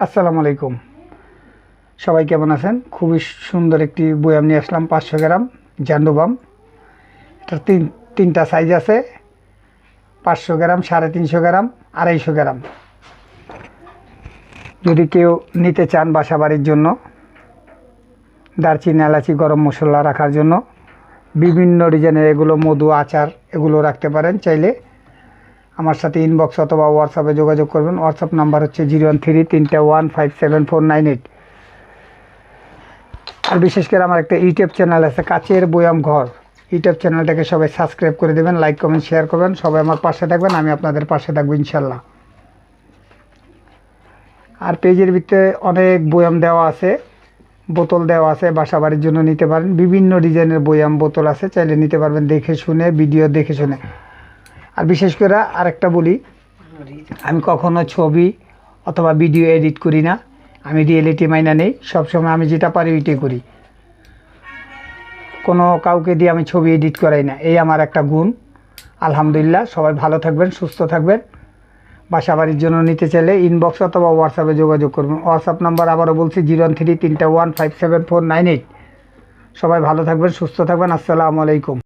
আসসালামু আলাইকুম। সবাই কেমন আছেন? খুবই সুন্দর একটি বয়াম নিয়ে আসলাম, পাঁচশো গ্রাম জান্ডুবাম এটা তিন, তিনটা সাইজ আছে। পাঁচশো গ্রাম, সাড়ে তিনশো গ্রাম, আড়াইশো গ্রাম। যদি কেউ নিতে চান বাসা বাড়ির জন্য, দারচিনি, এলাচি, গরম মশলা রাখার জন্য, বিভিন্ন ডিজাইনের এগুলো মধু, আচার এগুলো রাখতে পারেন। চাইলে আমার সাথে ইনবক্স অথবা হোয়াটসঅ্যাপে যোগাযোগ করবেন। হোয়াটসঅ্যাপ নাম্বার হচ্ছে জিরো ওয়ান থ্রি তিনটে one five seven four nine eight আর বিশেষ করে আমার একটা ইউটিউব চ্যানেল আছে, কাচের বয়াম ঘর। ইউটিউব চ্যানেলটাকে সবাই সাবস্ক্রাইব করে দেবেন লাইক কমেন্ট শেয়ার করবেন। সবাই আমার পাশে থাকবেন, আমি আপনাদের পাশে থাকব ইনশাল্লাহ। আর পেজের ভিতরে অনেক বয়াম দেওয়া আছে, বোতল দেওয়া আছে, বাসা জন্য নিতে পারেন। বিভিন্ন ডিজাইনের বয়াম বোতল আছে, চাইলে নিতে পারবেন দেখে শুনে ভিডিও দেখে শুনে। আর বিশেষ করে আরেকটা বলি, আমি কখনো ছবি অথবা ভিডিও এডিট করি না। আমি রিয়েলিটি মাইনা নেই, সবসময় আমি যেটা পারি ওইটাই করি। কোনো কাউকে দিয়ে আমি ছবি এডিট করাই না, এই আমার একটা গুণ। আলহামদুলিল্লাহ, সবাই ভালো থাকবেন, সুস্থ থাকবেন। বাসা বাড়ির জন্য নিতে চাইলে ইনবক্স অথবা হোয়াটসঅ্যাপে যোগাযোগ করবেন। হোয়াটসঅ্যাপ নাম্বার আবারও বলছি, জিরো থ্রি তিনটা one five seven four nine eight সবাই ভালো থাকবেন, সুস্থ থাকবেন, আসসালামু আলাইকুম।